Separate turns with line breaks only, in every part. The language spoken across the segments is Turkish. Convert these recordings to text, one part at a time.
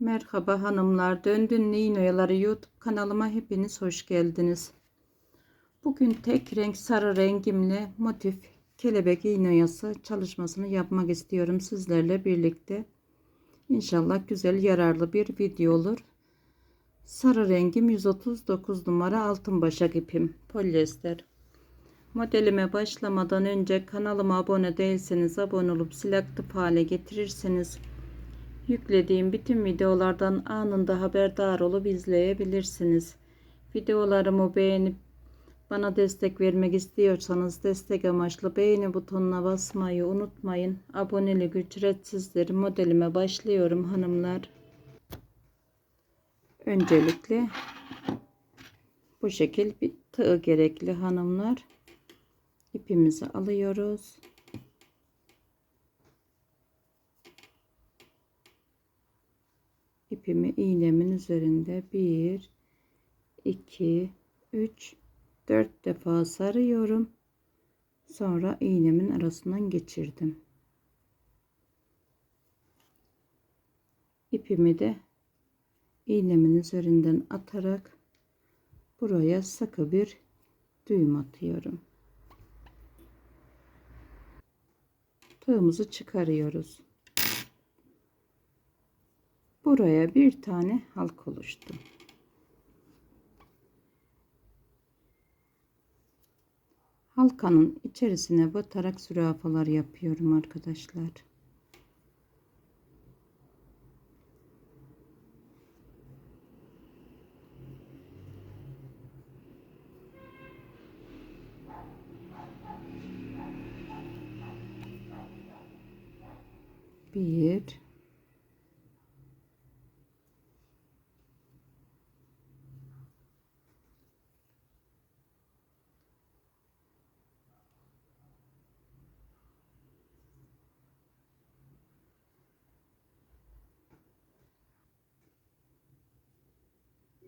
Merhaba hanımlar. Döndün Neyin YouTube kanalıma hepiniz hoş geldiniz. Bugün tek renk sarı rengimle motif kelebek iğne çalışmasını yapmak istiyorum sizlerle birlikte. İnşallah güzel yararlı bir video olur. Sarı rengim 139 numara altın başak ipim polyester. Modelime başlamadan önce kanalıma abone değilseniz abone olup sil aktif hale getirirseniz yüklediğim bütün videolardan anında haberdar olup izleyebilirsiniz. Videolarımı beğenip bana destek vermek istiyorsanız destek amaçlı beğeni butonuna basmayı unutmayın. Abonelik ücretsizdir. Modelime başlıyorum hanımlar. Öncelikle bu şekil bir tığ gerekli hanımlar. İpimizi alıyoruz. İpimi iğnemin üzerinde 1 2 3 4 defa sarıyorum. Sonra iğnemin arasından geçirdim. İpimi de iğnemin üzerinden atarak buraya sıkı bir düğüm atıyorum. Tığımızı çıkarıyoruz. Buraya bir tane halk oluştu. Halkanın içerisine batarak zürafalar yapıyorum arkadaşlar. Bir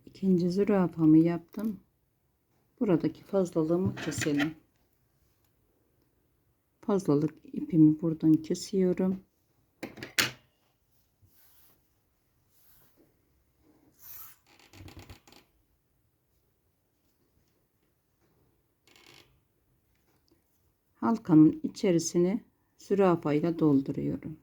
ikinci zürafamı yaptım. Buradaki fazlalığımı keselim. Fazlalık ipimi buradan kesiyorum. Halkanın içerisine zürafayla dolduruyorum.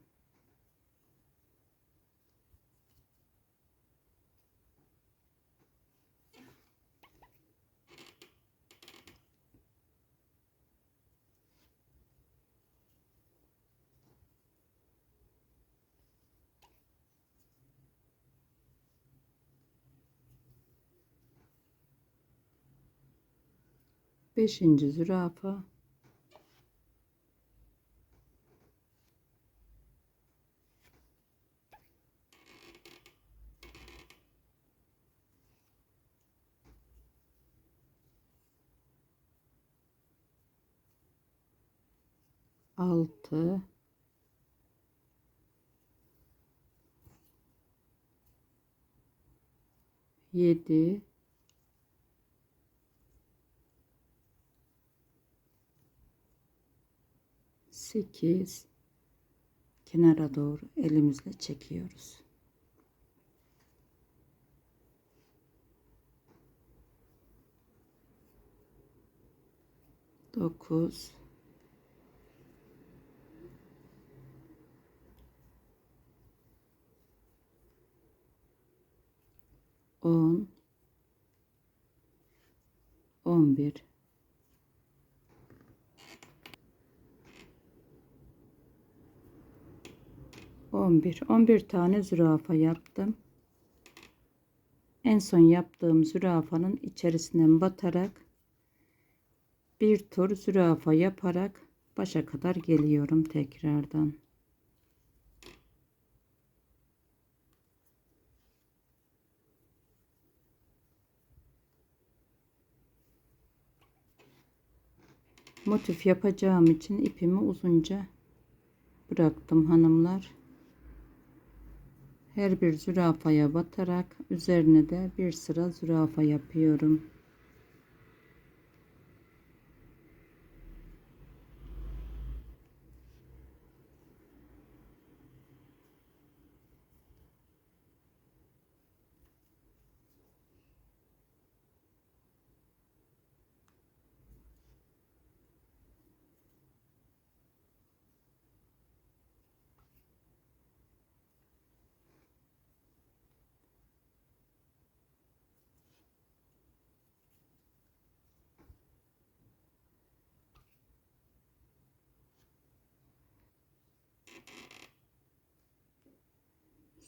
Beşinci zürafa. Altı. Yedi. 8 kenara doğru elimizle çekiyoruz. Dokuz, on, on bir, 11 11 tane zürafa yaptım. En son yaptığım zürafanın içerisinden batarak bir tur zürafa yaparak başa kadar geliyorum tekrardan. Motif yapacağım için ipimi uzunca bıraktım hanımlar her bir zürafaya batarak üzerine de bir sıra zürafa yapıyorum.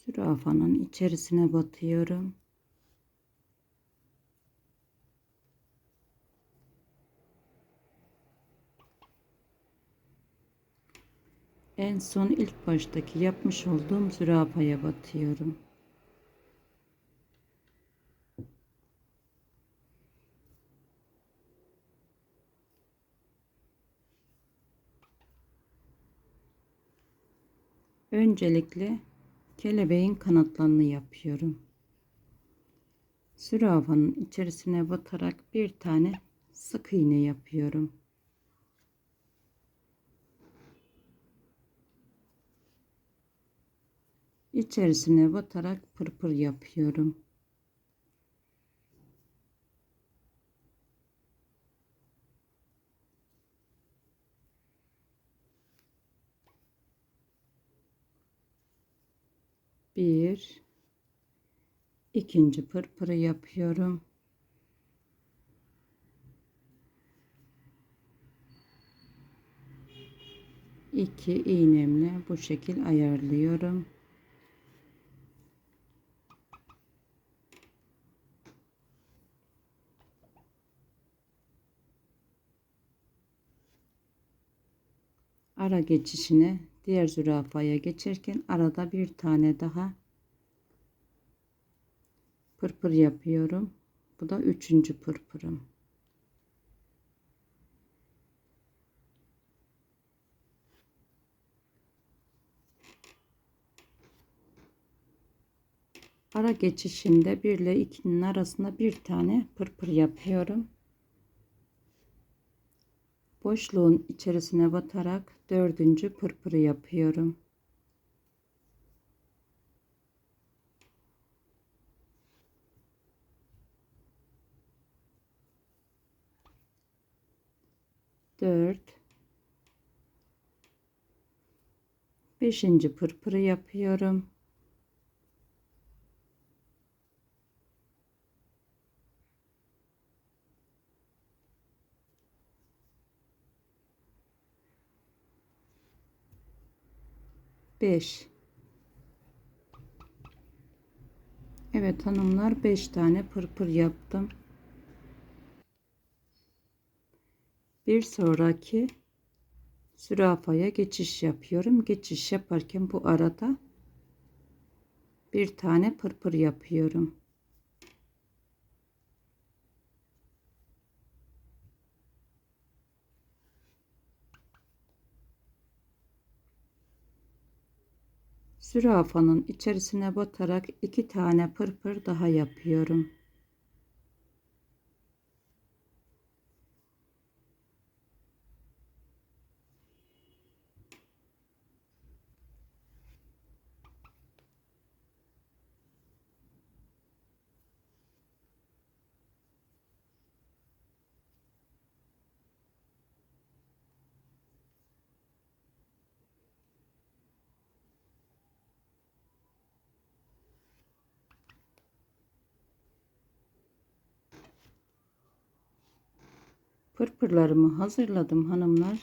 Zürafanın içerisine batıyorum. En son ilk baştaki yapmış olduğum zürafaya batıyorum. Öncelikle kelebeğin kanatlarını yapıyorum. Zürafanın içerisine batarak bir tane sık iğne yapıyorum. İçerisine batarak pırpır yapıyorum. Bir, ikinci pırpırı yapıyorum. İki iğnemle bu şekil ayarlıyorum. ara geçişine diğer zürafaya geçerken arada bir tane daha pırpır yapıyorum. Bu da üçüncü pırpırım. Ara geçişinde 1 ile 2'nin arasında bir tane pırpır yapıyorum boşluğun içerisine batarak dördüncü pırpırı yapıyorum. Dört. Beşinci pırpırı yapıyorum. 5 Evet hanımlar 5 tane pırpır yaptım. Bir sonraki zürafaya geçiş yapıyorum. Geçiş yaparken bu arada bir tane pırpır yapıyorum. Zürafanın içerisine batarak iki tane pırpır daha yapıyorum. Pırpırlarımı hazırladım hanımlar.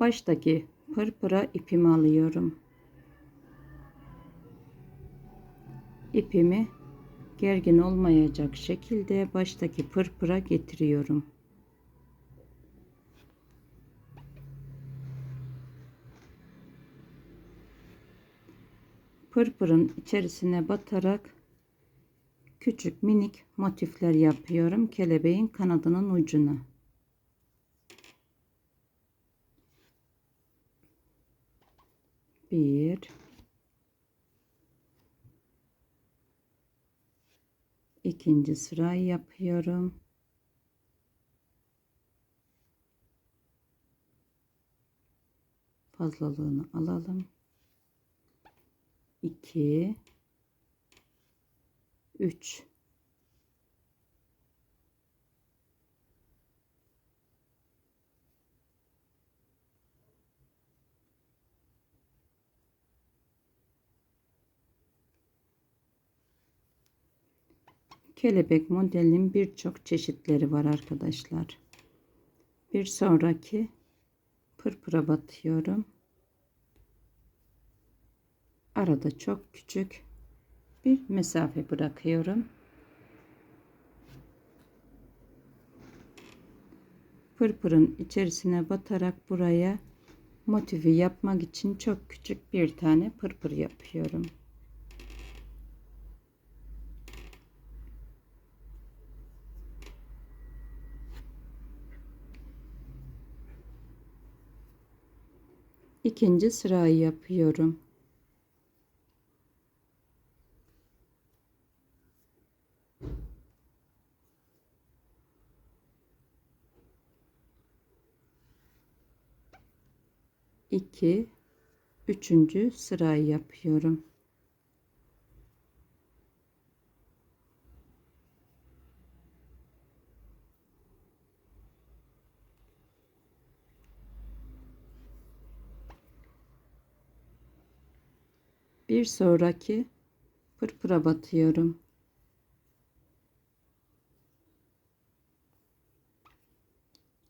Baştaki pırpıra ipimi alıyorum. İpimi gergin olmayacak şekilde baştaki pırpıra getiriyorum. Pırpırın içerisine batarak küçük minik motifler yapıyorum kelebeğin kanadının ucuna. Bir ikinci sırayı yapıyorum. Fazlalığını alalım. 2 3 Kelebek modelinin birçok çeşitleri var arkadaşlar. Bir sonraki pırpıra batıyorum. arada çok küçük bir mesafe bırakıyorum. Pırpırın içerisine batarak buraya motifi yapmak için çok küçük bir tane pırpır yapıyorum. İkinci sırayı yapıyorum. İki, üçüncü sırayı yapıyorum. Bir sonraki pırpıra batıyorum.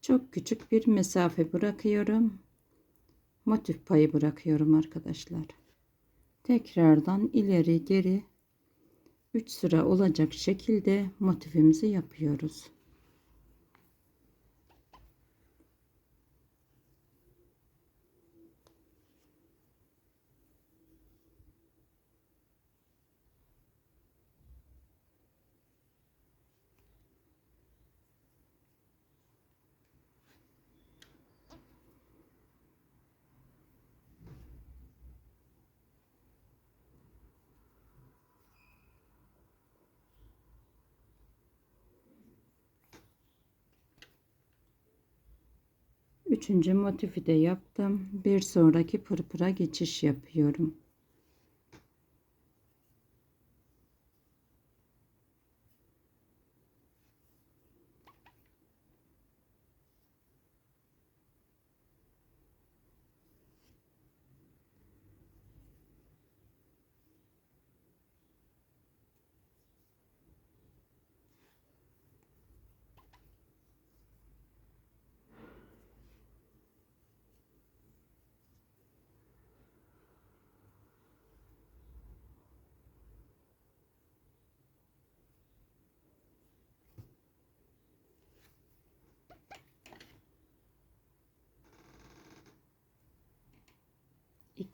Çok küçük bir mesafe bırakıyorum. Motif payı bırakıyorum arkadaşlar. Tekrardan ileri geri 3 sıra olacak şekilde motifimizi yapıyoruz. Üçüncü motifi de yaptım. Bir sonraki pırpıra geçiş yapıyorum.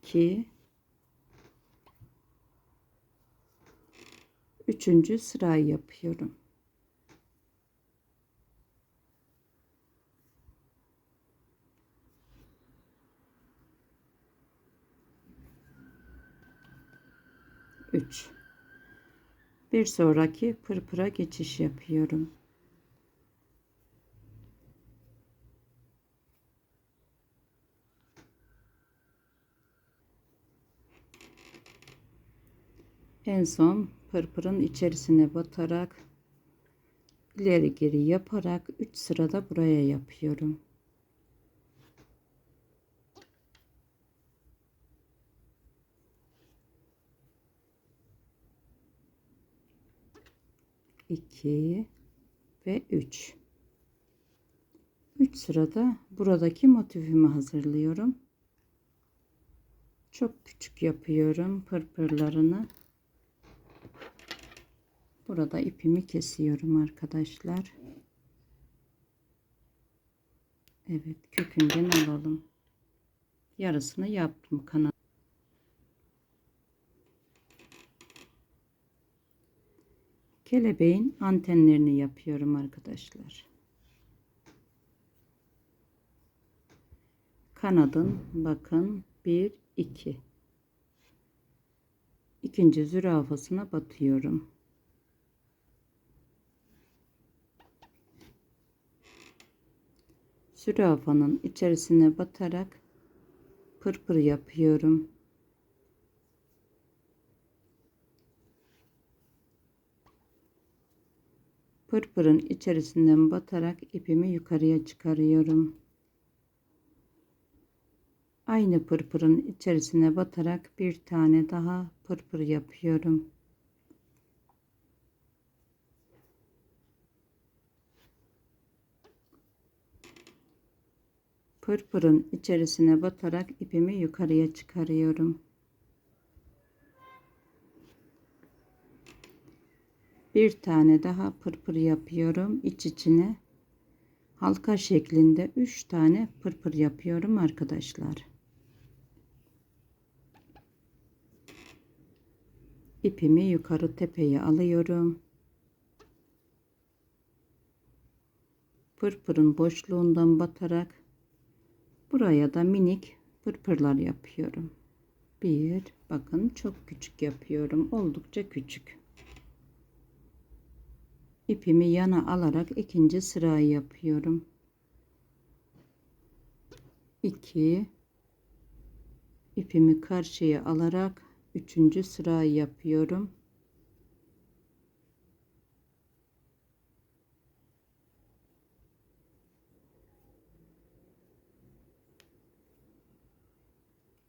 İki üçüncü sırayı yapıyorum. Üç. Bir sonraki pırpıra geçiş yapıyorum. En son pırpırın içerisine batarak ileri geri yaparak 3 sırada buraya yapıyorum. İki ve üç. Üç sırada buradaki motifimi hazırlıyorum. Çok küçük yapıyorum pırpırlarını. Burada ipimi kesiyorum arkadaşlar. Evet kökünden alalım. Yarısını yaptım kanat. Kelebeğin antenlerini yapıyorum arkadaşlar. Kanadın bakın 1 2 ikinci zürafasına batıyorum. Zürafanın içerisine batarak pırpır yapıyorum. Pırpırın içerisinden batarak ipimi yukarıya çıkarıyorum. Aynı pırpırın içerisine batarak bir tane daha pırpır yapıyorum. pırpırın içerisine batarak ipimi yukarıya çıkarıyorum. Bir tane daha pırpır yapıyorum iç içine. Halka şeklinde 3 tane pırpır yapıyorum arkadaşlar. ipimi yukarı tepeye alıyorum. Pırpırın boşluğundan batarak buraya da minik pırpırlar yapıyorum. Bir bakın çok küçük yapıyorum. Oldukça küçük. İpimi yana alarak ikinci sırayı yapıyorum. 2 ipimi karşıya alarak üçüncü sırayı yapıyorum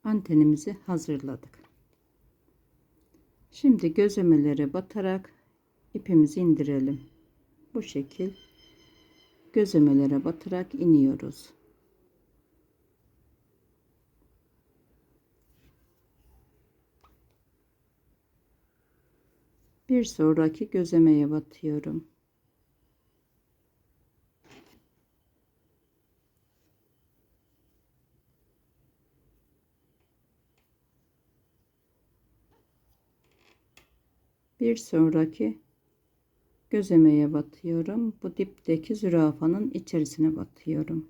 antenimizi hazırladık. Şimdi gözlemelere batarak ipimizi indirelim. Bu şekil gözlemelere batarak iniyoruz. Bir sonraki gözlemeye batıyorum. Bir sonraki gözlemeye batıyorum. Bu dipteki zürafanın içerisine batıyorum.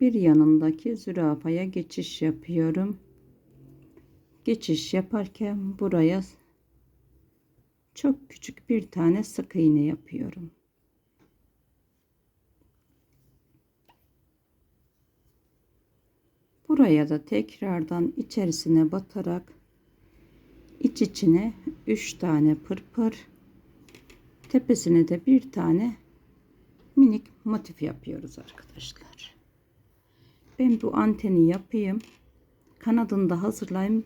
Bir yanındaki zürafaya geçiş yapıyorum. Geçiş yaparken buraya çok küçük bir tane sık iğne yapıyorum. Buraya da tekrardan içerisine batarak iç içine 3 tane pırpır tepesine de bir tane minik motif yapıyoruz arkadaşlar. Ben bu anteni yapayım. Kanadını da hazırlayayım.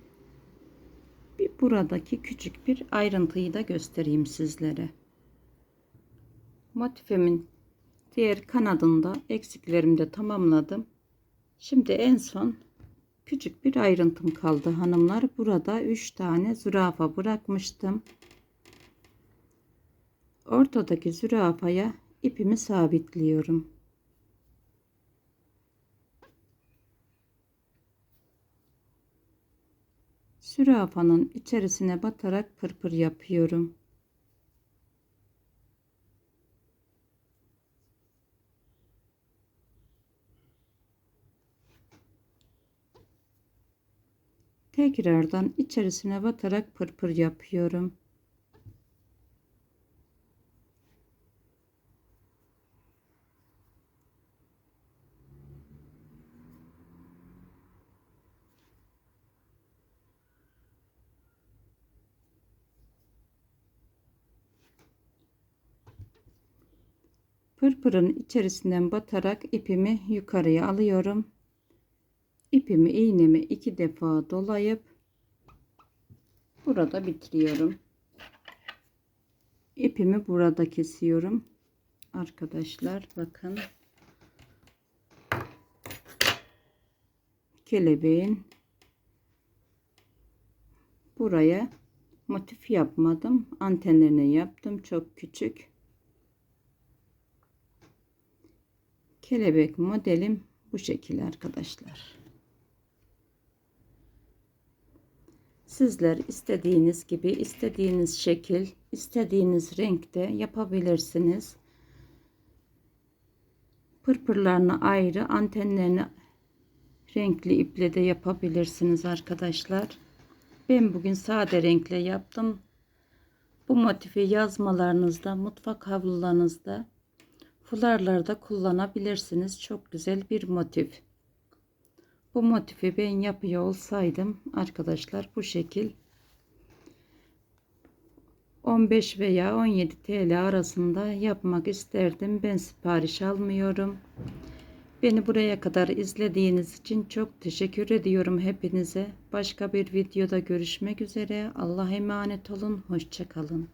Bir buradaki küçük bir ayrıntıyı da göstereyim sizlere. Motifimin diğer kanadında eksiklerimi de tamamladım. Şimdi en son küçük bir ayrıntım kaldı hanımlar. Burada 3 tane zürafa bırakmıştım. Ortadaki zürafaya ipimi sabitliyorum. Zürafanın içerisine batarak pırpır yapıyorum. Tekrardan içerisine batarak pırpır yapıyorum. Pırpırın içerisinden batarak ipimi yukarıya alıyorum ipimi iğnemi iki defa dolayıp burada bitiriyorum. İpimi burada kesiyorum. Arkadaşlar bakın. Kelebeğin buraya motif yapmadım. Antenlerini yaptım. Çok küçük. Kelebek modelim bu şekilde arkadaşlar. Sizler istediğiniz gibi, istediğiniz şekil, istediğiniz renkte yapabilirsiniz. Pırpırlarını ayrı, antenlerini renkli iple de yapabilirsiniz arkadaşlar. Ben bugün sade renkle yaptım. Bu motifi yazmalarınızda, mutfak havlularınızda, fularlarda kullanabilirsiniz. Çok güzel bir motif. Bu motifi ben yapıyor olsaydım arkadaşlar bu şekil 15 veya 17 TL arasında yapmak isterdim. Ben sipariş almıyorum. Beni buraya kadar izlediğiniz için çok teşekkür ediyorum hepinize. Başka bir videoda görüşmek üzere. Allah'a emanet olun. Hoşçakalın.